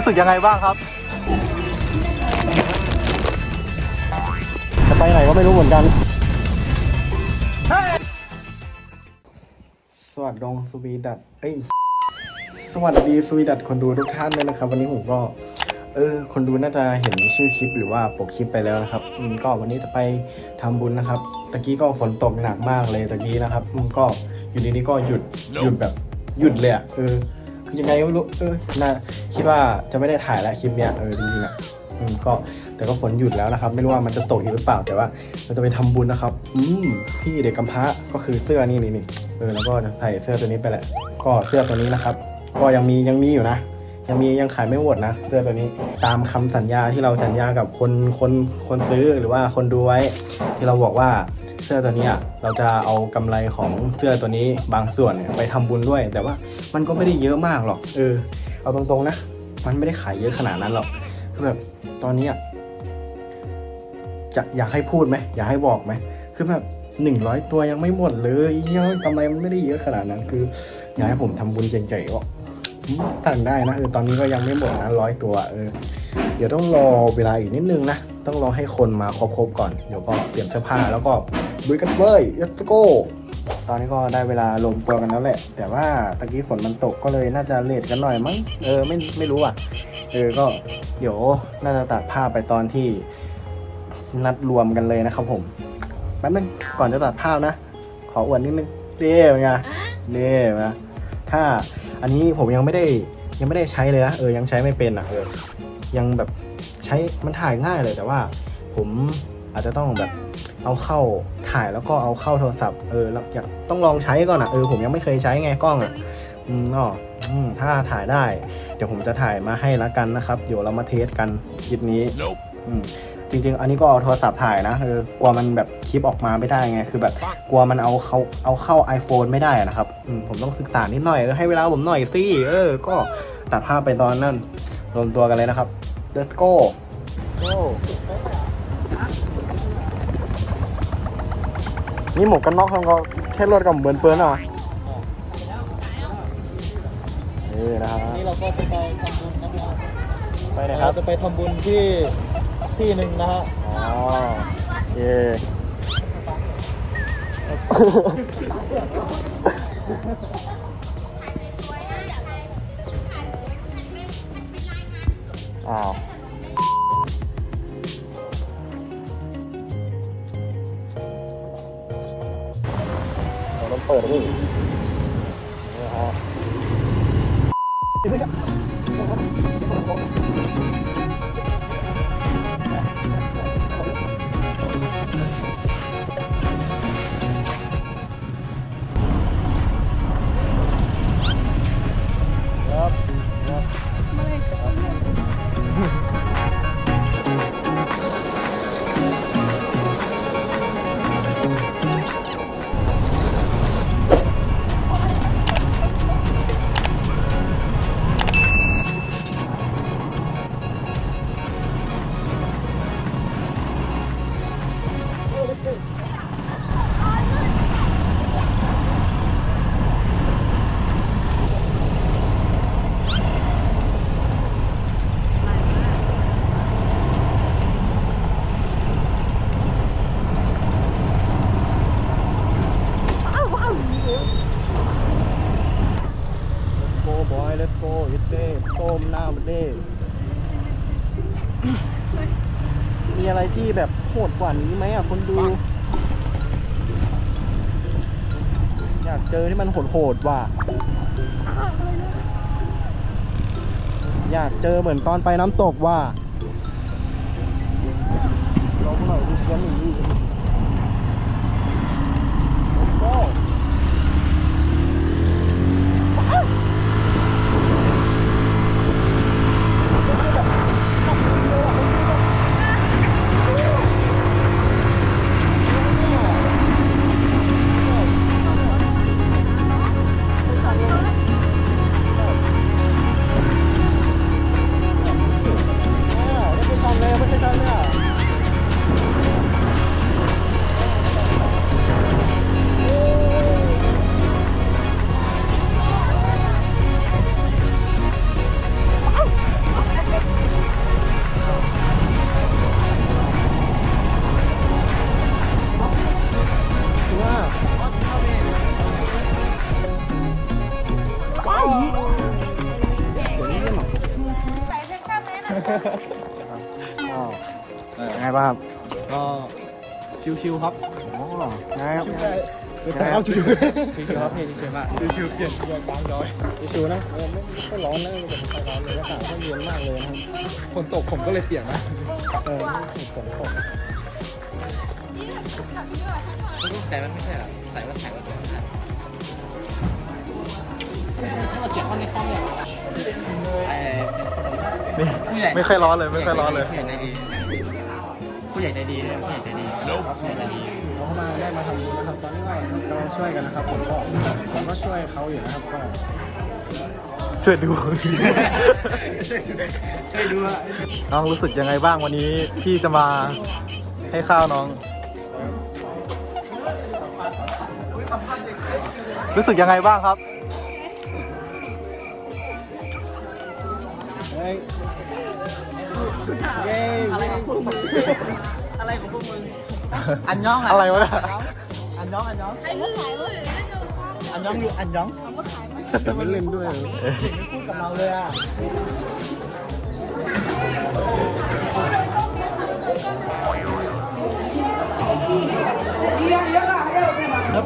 รู้สึกยังไงบ้างครับ จะไปไหนก็ไม่รู้เหมือนกัน สวัสดีสวีดัตเอ้ย สวัสดีสวีดัตคนดูทุกท่านเลยนะครับ วันนี้ผมก็ เออ คนดูน่าจะเห็นชื่อคลิปหรือว่าปกคลิปไปแล้วนะครับอืมก็วันนี้จะไปทำบุญนะครับ ตะกี้ก็ฝนตกหนักมากเลยตะกี้นะครับอืมก็อยู่ดีๆก็หยุดหยุดแบบหยุดเลยอะเออคือ ยังไงก็ไม่รู้เออน่าคิดว่าจะไม่ได้ถ่ายแล้วคลิปเนี้ยเออจริงๆอะอืมก็แต่ก็ฝนหยุดแล้วนะครับ ไม่รู้ว่ามันจะตกอีกหรือเปล่า แต่ว่าเราจะไปทำบุญนะครับ อืมพี่เด็กกำพร้าก็คือเสื้อนี่นี่นี่เออแล้วก็จะใส่เสื้อตัวนี้ไปแหละ ก็เสื้อตัวนี้นะครับ ก็ยังมียังมีอยู่นะ ยังมียังขายไม่หมดนะเสื้อตัวนี้ตามคำสัญญาที่เราสัญญากับคนคนคนซื้อหรือว่าคนดูไว้ ที่เราบอกว่า เสื้อตัวนี้เราจะเอากำไรของเสื้อตัวนี้บางส่วนเนี่ยไปทำบุญด้วย แต่ว่ามันก็ไม่ได้เยอะมากหรอกเออเอาตรงๆนะ มันไม่ได้ขายเยอะขนาดนั้นหรอกคือแบบตอนนี้อะจะอยากให้พูดไหมอยากให้บอกไหมคือแบบหนึ่งร้อยตัวยังไม่หมดเลยยังกำไรมันไม่ได้เยอะขนาดนั้น คืออยากให้ผมทำบุญเจ๋งๆก็อืมสั่งได้นะเออตอนนี้ก็ยังไม่หมดนะร้อยตัวเออเดี๋ยวต้องรอเวลาอีกนิดนึงนะ ต้องรอให้คนมาครบๆก่อน เดี๋ยวก็เปลี่ยนเสื้อผ้าแล้วก็ลุยกันเลย let's go ตอนนี้ก็ได้เวลาลงตัวกันแล้วแหละ แต่ว่าตะกี้ฝนมันตกก็เลยน่าจะเลทกันหน่อยมั้งเออไม่ไม่รู้อะเออก็เดี๋ยวน่าจะตัดภาพไปตอนที่นัดรวมกันเลยนะครับผมแป๊บนึงก่อนจะตัดภาพนะ ขออวดนิดนึงเด้เป็นไงเด้เป็นไงถ้าอันนี้ผมยังไม่ได้ยังไม่ได้ใช้เลยนะเออยังใช้ไม่เป็นอะเออยังแบบ ช้มันถ่ายง่ายเลยแต่ว่า ผมอาจจะต้องแบบเอาเข้าถ่ายแล้วก็เอาเข้าโทรศัพท์เออแล้วอยากต้องลองใช้ก่อนอะเออผมยังไม่เคยใช้ไงกล้องอะอืมอ๋ออืมถ้าถ่ายได้ เดี๋ยวผมจะถ่ายมาให้ละกันนะครับ เดี๋ยวเรามาเทสกันคลิปนี้อืมจริง ๆ อันนี้ก็เอาโทรศัพท์ถ่ายนะเออกลัวมันแบบคลิปออกมาไม่ได้ไง คือแบบกลัวมันเอาเขาเอาเข้า iPhone ไม่ได้อะนะครับอืมผมต้องศึกษานิดหน่อยเออให้เวลาผมหน่อยสิเออ ก็ตัดภาพไปตอนนั้นรวมตัวกันเลยนะครับ let's go go นี่หมวกกันน็อกของเขาแค่รถกับเบิร์นเปิร์นเหรอนี่นะครับ นี่เราก็จะไปทำบุญนะครับไปไหนคเรารับ จะไปทำบุญที่ที่หนึ่งนะฮะ อ๋อโอเค อ้าวเราต้องเปิดนี่นี่ฮะ โอมหน้ามันเด้มีอะไรที่แบบโหดกว่านี้ไหมอะคนดู อยากเจอที่มันโหดๆว่ะอยากเจอเหมือนตอนไปน้ำตกว่ะลองหน่อยดูเชียนหนึ่ ชิวๆครับอ๋อยังไงครับแต่เอาชิวชิวๆครับพี่ชิวๆมากๆชิวๆเปลี่ยนเปลี่ยนบางย้อยชิวๆนะเออไม่ไม่ค่อยร้อนนะแต่ไม่ค่อยร้อนเลยอากาศก็เย็นมากเลยนะครับฝนตกผมก็เลยเปียกนะเออฝนตกแต่มันไม่ใช่หรอใส่ว่าใส่ว่าใส่ว่าถ้าเราเจ็บข้อในข้อเนี่ยผู้ใหญ่ไม่ค่อยร้อนเลยไม่ค่อยร้อนเลย ผู้ใหญ่ใจดีผู้ใหญ่ใจดีเลยผู้ใหญ่ใจดีผู้ใหญ่ใจดีเขามาได้มาทำบุญนะครับ ตอนนี้ก็กำลังช่วยกันนะครับ ผมก็ผมก็ช่วยเขาอยู่นะครับก็ช่วยดู ช่วยดูว่าน้องรู้สึกยังไงบ้างวันนี้พี่จะมาให้ข้าวน้อง รู้สึกยังไงบ้างครับ เฮ้ยอะไรของพวกมึงอะไรของพวกมึงอันยองอะไรวะเนี่ยอันยองอันยองอันยองอยู่อันยองแต่ไม่เล่นด้วยพูดกับเราเลยอะครับ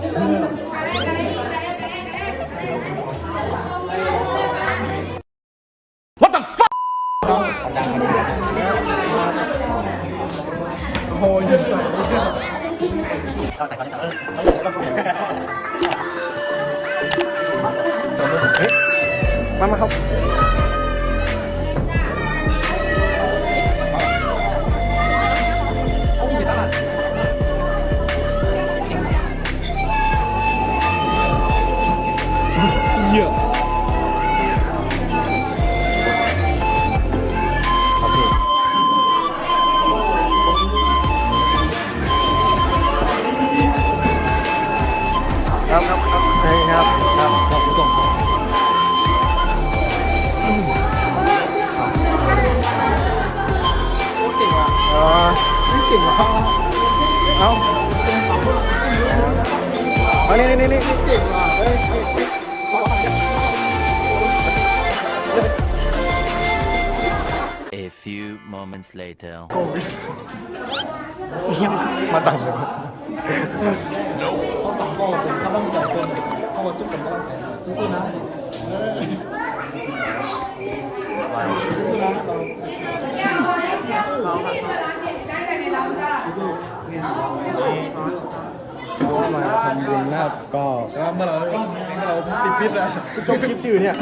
ก่งมากเอาเอานี่นี่นี่นี่เก่งมากเฮ้ย A few moments later. มาจากไหนเขาสั่งพ่อผมเขาต้องใจเกินพ่อมาจุ๊บผมก็ต้องใจสู้ๆนะสู้ๆนะเราก็ มาทำบุญนะครับก็แล้วเมื่อเราเมื่อเราติดพิษอะจบคลิปจืดเนี่ย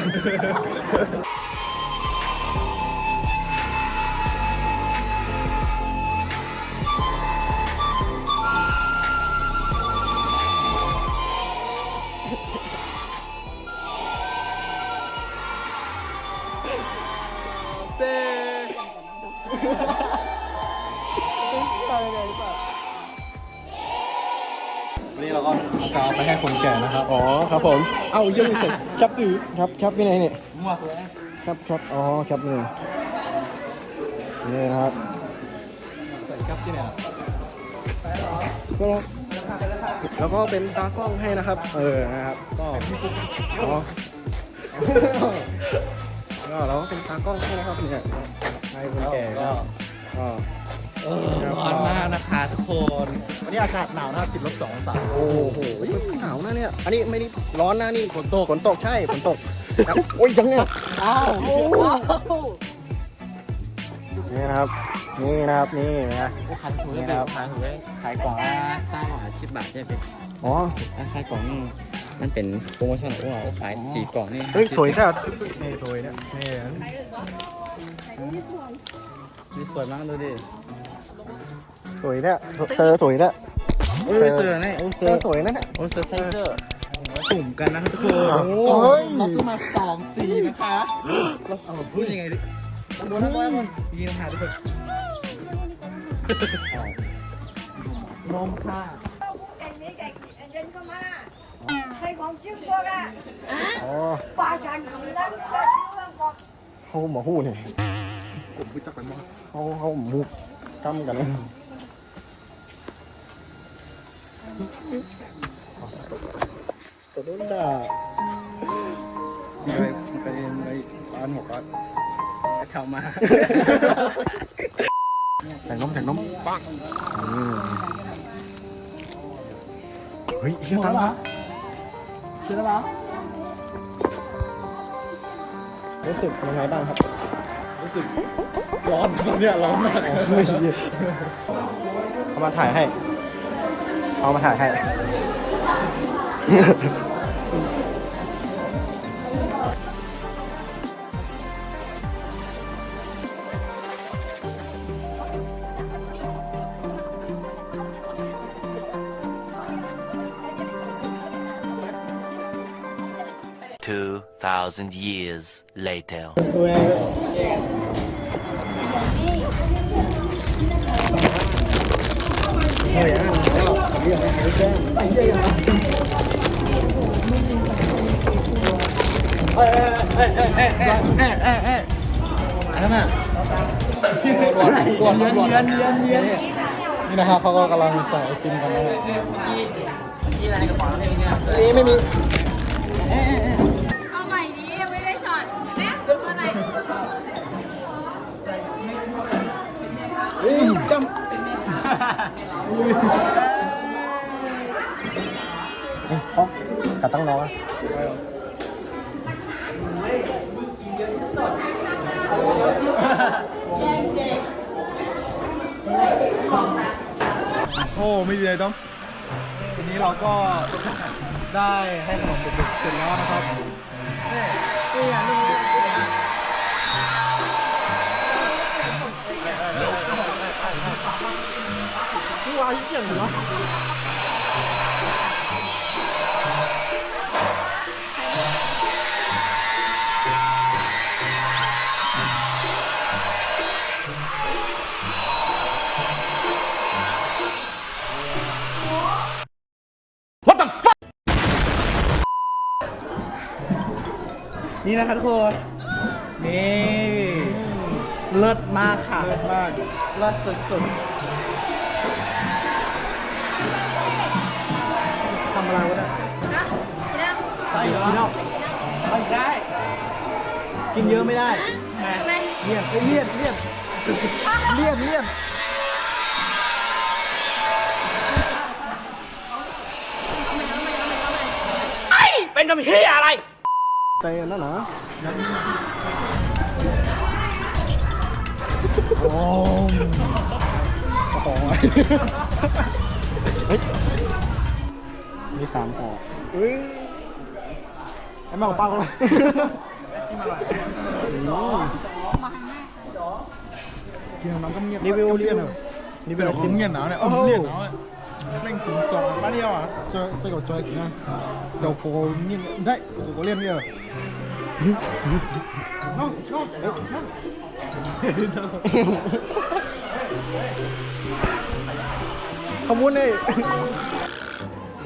ก็จะเอาไปให้คนแก่นะครับอ๋อครับผม เอ้ายังไม่เสร็จแคปจืดครับแคปที่ไหนเนี่ยมั่วเลยแคปแคปอ๋อแคปนี่นี่นะครับใส่ครับที่เนี่ยก็แล้วก็เป็นตากล้องให้นะครับ เออนะครับก็อ๋อก็เราก็เป็นตากล้องให้นะครับเนี่ยให้คนแก่ก็ ก็ร้อนมากนะคะทุกคนวันนี้อากาศหนาวนะครับติดลบสององศาโอ้โหหนาวนะเนี่ย อันนี้ไม่ได้ร้อนนะนี่ฝนตกฝนตกใช่ฝนตกครับโอ้ยยังเนี่ยอ้าวนี่นะครับ นี่นะครับ นี่นะขายถูกได้เป็นขายถูกได้ขายกล่องละสามร้อยสิบบาทใช่ไหมอ๋อถ้าขายกล่องนี่มันเป็นโปรโมชั่นว่าขายสี่กล่องนี่เฮ้ยสวยแท้นี่สวยเนี่ยนี่นี่สวยมากดูดิ สวยแท้เซอร์สวยแท้โอ้ยเสื้อนี่โอ้เซเสื้ออร์สวยนั่นแหละโอ้เสื้อไซส์เสื้อจุ่มกันนะครับทุกคนโอ้ยเราซื้อมาสองสีนะคะเราเอาพูดยังไงดิดูนะว่ามันยิงหาทุกคนนมค่ะไก่นี้ไก่เดินเข้ามาน่ะใครของชื่อพวกอะอ๋อป่าฉันของนั้นก็เรื่องบอกเขาหมอหู้เนี่ยผมรู้จักกันมั้งเขาเขาหมูกำกัน ตัวนู้นด่าไปไปไปร้านหมกร้านเช่ามาแจกนมแจกนมปังเฮ้ยเฮียตังค์เชื่อแล้วรู้สึกยังไงบ้างครับร้อนตอนเนี้ยร้อนมากเอามาถ่ายให้ เอามาถ่ายให้ Two thousand years later. กวนเย็นเย็นเย็นเย็นนี่นะครับเขาก็กำลังใส่ไอติมกันนะครับนี่ไม่มีเอาใหม่นี้ยังไม่ได้ช็อตเนี่ยอะไรเฮ้ยจำ กัดตั้งน้องอะโอ้ไม่มีอะไรต้องทีนี้เราก็ได้ให้ขนมเด็กๆเสร็จแล้วนะครับนี่วายเกี่ยงเหรอ นี่นะครับทุกคนนี่เลิศมากค่ะเลิศมากเลิศสุดทำอะไรวะเนี่ยนะเนี่ยๆใส่เหรอไม่ได้ กินเยอะไม่ได้ทำไมเลี่ยนเอ้ยเลี่ยนเลี่ยนเลี่ยนเลี่ยน ใจอันนั้นเหรอโอ้มกระป๋องไว้มีสามห่อเฮ้ยไอ้แม่ของป้าเขาเลยกินน้ำก็เงียบรีวิวรีเลี่ยนวิวอะนี่เป็นกินเงียบหนาวเนี่ยโอ้เลี่ยนหนาวเนี่ย เร่งถึงสองมาเดียวอะเจอเจอกับจอยกินนะเดี๋ยวโกเงียบได้โกเลี่ยนเนี่ยน้องน้องเอ้ยน้องขมุนเลย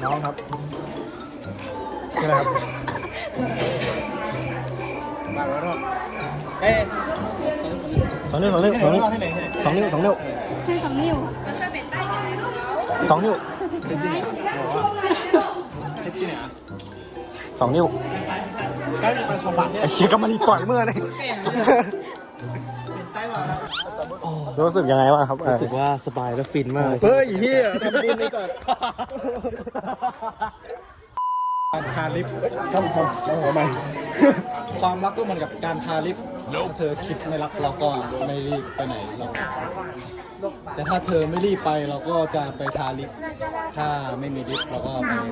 น้องครับนี่อะไรครับมาแล้วเนาะสองนิ้วสองนิ้วสองนิ้วสองนิ้วสองนิ้วให้สองนิ้ว สองนิ้วสองนิ้วใกล้เป็นสมบัติเนี่ยไอ้เชี่ยกำมันต่อยเมื่อเลยรู้สึกยังไงบ้างครับรู้สึกว่าสบายและฟินมาก เฮ้ยเฮียทำบุญนี่ก่อนการ ทาลิปทำทำทำหัวใหม่ ความรักก็เหมือนกับการทาลิปถ้าเธอคิดไม่รักเราก็ไม่รีบไปไหนหรอกแต่ถ้าเธอไม่รีบไปเราก็จะไปทาลิป ถ้าไม่มีลิปเราก็ไปไหน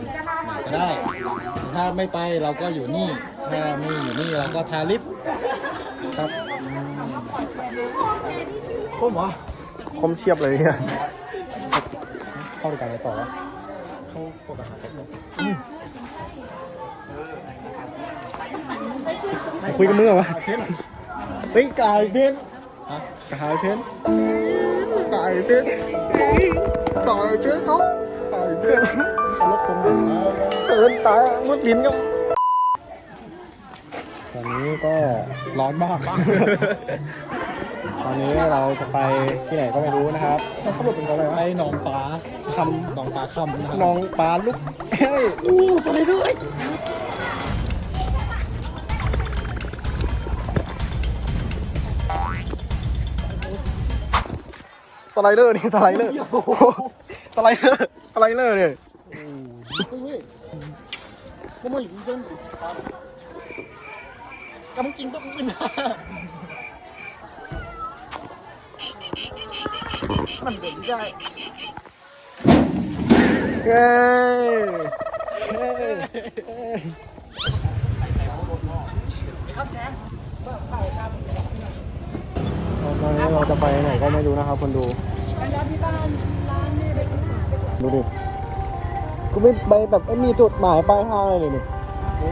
ก็ได้ ถ้าไม่ไปเราก็อยู่นี่ ถ้าไม่อยู่นี่เราก็ทาลิปครับคมวะคมเชียบเลยเนี่ยเข้าด้วยกันไปต่อวะ คุยกับมึงเหรอวะเฮ้ยกายเพชรกายเพชรกายเพชรกายเพชรเขากายเพชรรถผมเอินตายมุดลิ้นกับตอนนี้ก็ร้อนมากตอนนี้เราจะไปที่ไหนก็ไม่รู้นะครับเขาบอกเป็นอะไรวะไอ้หนองปลาคำหนองปลาคำนะครับน้องปลาลูกเฮ้ยอู้สไลเดอร์ สไลเดอร์นี่สไลเดอร์สไลเดอร์สไลเดอร์เนี่ยก็ไม่อยู่เรื่องสีฟ้าแต่มึงกินต้องกินมันเด่นได้เย้ตอนนี้เรา จะไปไหนก็ไม่รู้นะครับคนดูดูดิกูไม่ไปแบบไม่มีจุดหมายปลายทางเลยนี่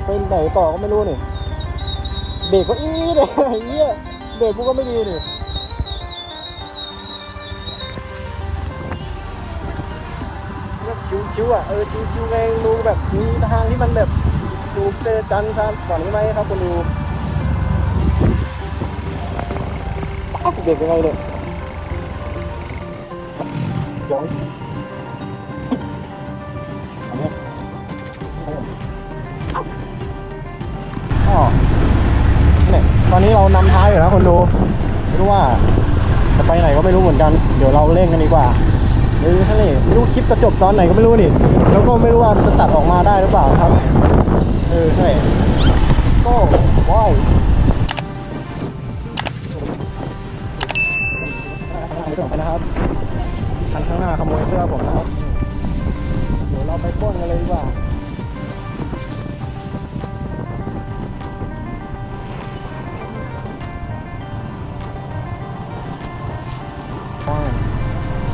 ไปไหนต่อก็ไม่รู้นี่เบรกก็อี้เลยไอ้เหี้ยเบรกกูก็ไม่ดีนี่แบบชิวๆอะเออชิวๆไงดูแบบมีทางที่มันแบบดูเจจันทร์ก่อนนี้ไหมครับคุณดู เด็กยังไงเนี่ยจ้องอันนี้อ๋อเนี่ยตอนนี้เรานำท้ายอยู่นะคนดูไม่รู้ว่าจะไปไหนก็ไม่รู้เหมือนกัน เดี๋ยวเราเร่งกันดีกว่าเออท่านนี่ไม่รู้คลิปจะจบตอนไหนก็ไม่รู้นี่ แล้วก็ไม่รู้ว่าจะตัดออกมาได้หรือเปล่าครับ เออใช่ก็ว้าว ไปนะครับคันข้างหน้าขโมยเสื้อผมนะครับ เดี๋ยวเราไปป้นกันเลยดีกว่า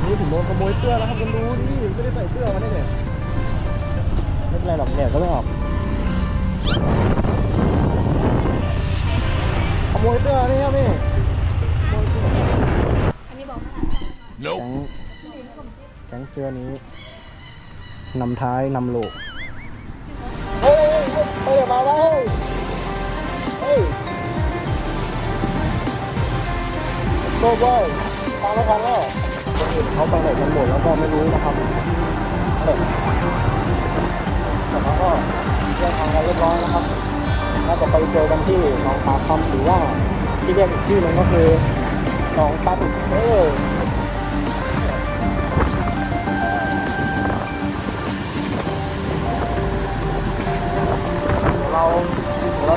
นี่ผมโดนขโมยเสื้อแล้วครับคุณดูนี่ไม่ได้ใส่เสื้อมาได้เนี่ยไม่เป็นไรหรอกแดดก็ไม่ออกขโมยเสื้อนี่ครับพี่ขโมยเสื้อ อันนี้บอก แก๊งแก๊งเสื้อนี้นำท้ายนำโลกเฮ้ยเฮ้ยเฮ้ยมาแล้ว เฮ้ยเฮ้ยโก้บอยทางแล้วทางแล้วคนอื่นเขาไปไหนกันหมดแล้วก็ไม่รู้นะครับเฮ้ยแต่เขาก็แยกทางกันเรียบร้อยนะครับน่าจะไปเจอกันที่หนองปลาคำหรือว่าที่เรียกอีกชื่อหนึงก็คือหนองปลาดุกเออ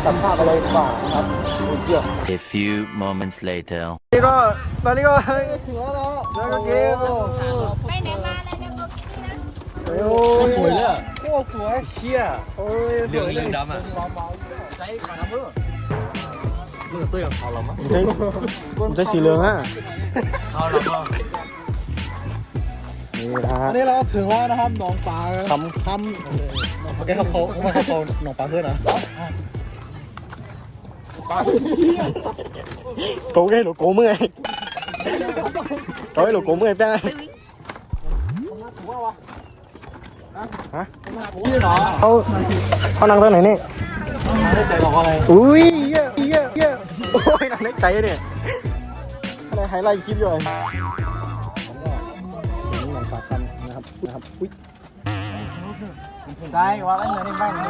เราตัดภาพกันเลยดีกว่านะครับดูเกี่ยว A few moments later. นี่ก็ตอนนี้ก็ถึงแล้วนะแล้วก็เกมไปไหนมาอะไรเนี่ยบอกนะโอ้ยสวยเลยอะโอ้สวยเชี่ยโอ้ยเหลืองเหลืองดำอะใจขนาดเพื่อเมื่อเสื้อเขาเรามั้งผมใช้ผมใช้สีเหลืองอะเขาเราก็นี่นะฮะอันนี้เราถึงแล้วนะครับหนองปลาคำคโอเคครับเขาเขามาเขาหนองปลาเพื่อนนะำโกงไงหรือโกงเมื่อยโอ้ยหรือโกงเมื่อยแป้งฮะเขาเขานั่งตรงไหนนี่ใจบอกอะไรอุ้ยเหี้ยเหี้ยเหี้ยโอ้ยนั่งในใจเนี่ยอะไรไฮไลท์คลิปอยู่เลยนะครับนะครับอุ้ยได้ว่ากันอย่างนี้บ้างไม่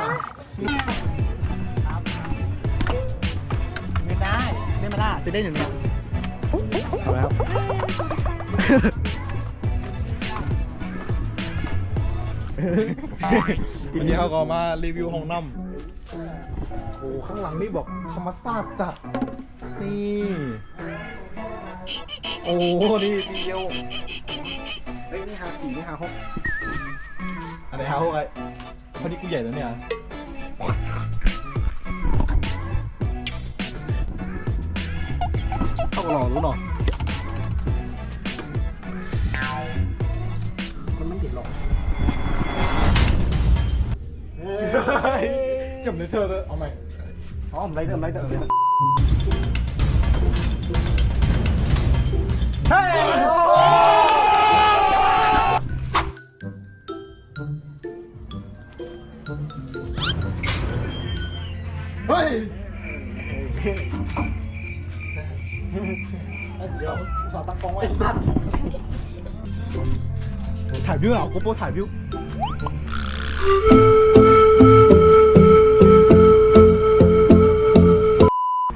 ได้มาล่าจะได้หนึ่งเนี่ยเอาแล้ววันนี้เขาก็มารีวิวห้องน้ำโอ้ข้างหลังนี่บอกธรรมชาติจัด นี่ โอ้นี่เดียวเฮ้ยนี่หาสี่นี่หาหกอะไรฮะพวกไอ้คนนี้กูใหญ่แล้วเนี่ย เข้ากับหล่อรู้เนาะมันไม่ติดหรอกเก็บในเธอเลยเอาใหม่อ๋อผมไรเดิมไรเดิมเลย สาวตั้งกองไว้สัตว์ถ่ายวิวเหรอโกโปรถ่ายวิว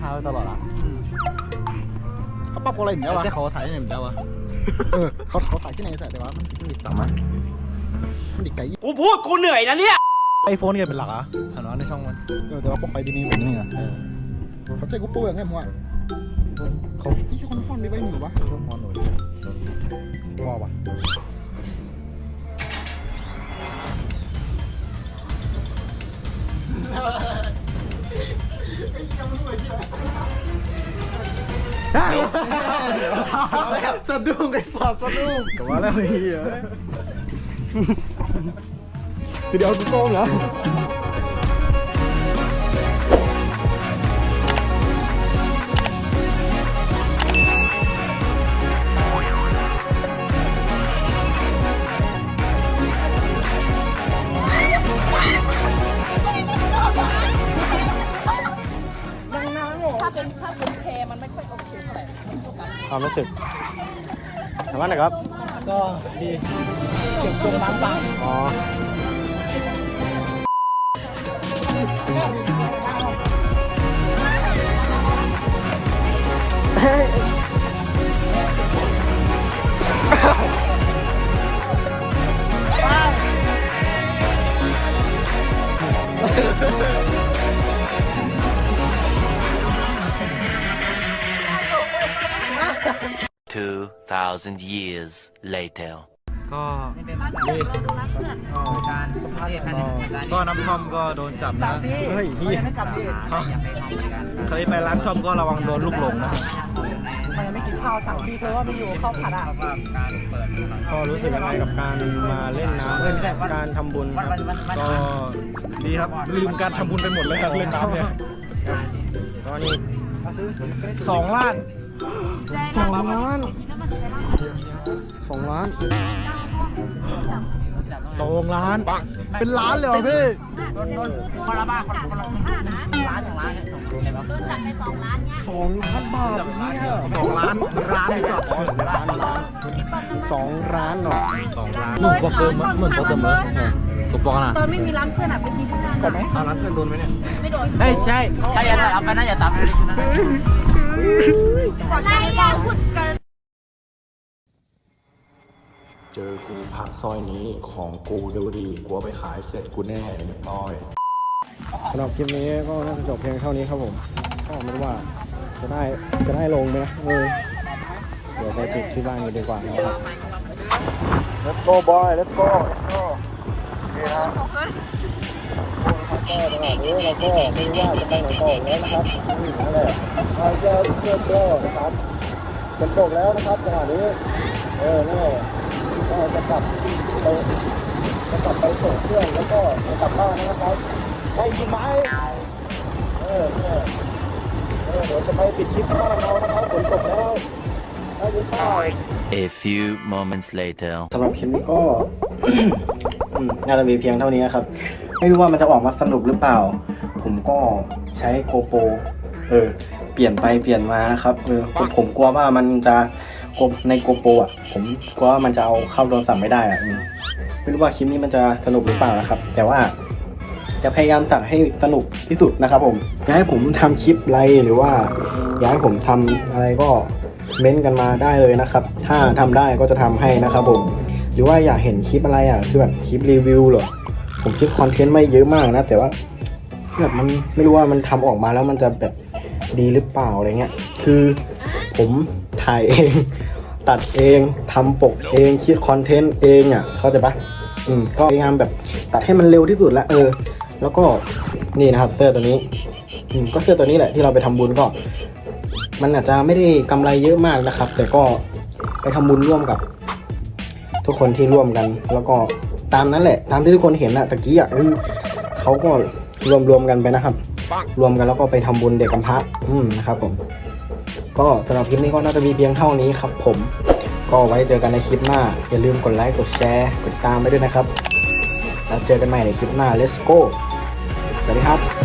พาไปตลอดอะเขาปรับอะไรอย่างเงี้ยวะแต่เขาถ่ายยังไงเหมือนกันวะเออเขาเขาขายที่ไหนแต่ว่ามันมันดิบสั่งมามันดิบไก่กูพูดกูเหนื่อยนะเนี่ยไอโฟนนี่เป็นหลักอะหันว่าในช่องมันเออแต่ว่าพวกไปดีมีแบบนี้นะเขาใจกูเปื่อยไงมึงอะเขาอีคน พ่อนมีใบหนึ่งวะช่องพอหน่อยว่าปะสะดุ้งไอ้สัตว์สะดุ้งแต่ว่าแล้วเฮียสิเดียวกูโกงเหรอ ความรู้สึกถามว่าหน่อยครับ ก็ดีเก็บจมน้ำตายอ๋อ 2,000 years later. ก็การสมภาษณ์ก็น้ำท่อมก็โดนจับนะเฮ้ยเฮียเคยไปร้านท่อมก็ระวังโดนลูกหลงนะมันไม่กินข้าวสั่งฟรีเธอว่ามีอยู่ข้าวผัดอะการเปิดก็รู้สึกยังไงกับการมาเล่นน้ำการทำบุญครับก็ดีครับลืมการทำบุญไปหมดเลยครับเล่นน้ำเนี่ยก็นี่สองล้าน สองล้านสองล้านสองล้าน เป็นล้านเลยเหรอพี่คนละบ้านคนคนละร้านอย่างร้านเนี่ยส่งอะไรบ้างโดนจับไปสองล้านเนี้ยสองล้านบาทเนี่ยสองล้านร้านสัตว์ร้านสองร้านหน่อยสองล้านมึงบอกเติมเหมือนบอกเติมเหมือนถูกบอกนะตอนไม่มีร้านเพื่อนอะไปกินที่นั่นก่อนไหมเอาร้านเพื่อนโดนไหมเนี่ยไม่โดนเฮ้ยใช่ใช่อย่าตัดเอาไปนะอย่าตัดไล่ยาพูดกัน เจอกูพักซอยนี้ของกูเร็วดีกูเอาไปขายเสร็จกูแน่เรียบร้อยสำหรับคลิปนี้ก็น่าจะจบเพียงเท่านี้ครับผม ก็ไม่รู้ว่าจะได้จะได้ลงไหมนะเออเดี๋ยวไปติดที่บ้านกันดีกว่านะครับ Let's go boy Let's go Let's go ก็ตลาดนี้เราก็ไม่รู้ว่าจะไปไหนต่อแล้วนะครับนี่นั่นแหละเราจะเชื่อโจ้นะครับเป็นตกแล้วนะครับตลาดนี้เออนั่นแหละก็จะกลับไปจะกลับไปส่งเครื่องแล้วก็จะกลับบ้านนะครับไปกินไม้เออเนี่ยเออเดี๋ยวจะไปปิดคลิปบ้านเรานะครับฝนตกแล้วไปกินข้า A few moments later. สำหรับคลิปนี้ก็ อืมน่าจะมีเพียงเท่านี้นะครับ ไม่รู้ว่ามันจะออกมาสนุกหรือเปล่า ผมก็ใช้โกโปเออ เปลี่ยนไปเปลี่ยนมานะครับ เออผมผมกลัวว่ามันจะกบในโกโปอะ ผมกลัวว่ามันจะเอาเข้าโทรศัพท์ไม่ได้อะไม่รู้ว่าคลิปนี้มันจะสนุกหรือเปล่านะครับ แต่ว่าจะพยายามตัดให้สนุกที่สุดนะครับ ผมอยากให้ผมทำคลิปอะไรหรือว่า อยากให้ผมทำอะไรก็เม้นต์กันมาได้เลยนะครับ ถ้าทำได้ก็จะทำให้นะครับผม หรือว่าอยากเห็นคลิปอะไรอะ คือแบบคลิปรีวิวหรอ ผมคิดคอนเทนต์ไม่เยอะมากนะ แต่ว่าแบบมันไม่รู้ว่ามันทำออกมาแล้วมันจะแบบดีหรือเปล่าอะไรเงี้ย คือผมถ่ายเอง ตัดเองทำปกเองคิดคอนเทนต์เองอะเข้าใจปะอืมก็พยายามแบบตัดให้มันเร็วที่สุดละเออ แล้วก็นี่นะครับเสื้อตัวนี้อืมก็เสื้อตัวนี้แหละที่เราไปทำบุญก็ มันอาจจะไม่ได้กำไรเยอะมากนะครับ แต่ก็ไปทำบุญร่วมกับ ทุกคนที่ร่วมกัน แล้วก็ ตามนั้นแหละ ตามที่ทุกคนเห็นอะตะกี้อะเขาก็รวมรวมกันไปนะครับ รวมกันแล้วก็ไปทำบุญเด็กกำพร้าอืมนะครับ ผม ก็สำหรับคลิปนี้ก็น่าจะมีเพียงเท่านี้ครับ ผม ก็ไว้เจอกันในคลิปหน้า อย่าลืมกดไลค์กดแชร์กดติดตามไปด้วยนะครับ แล้วเจอกันใหม่ในคลิปหน้า let's go สวัสดีครับ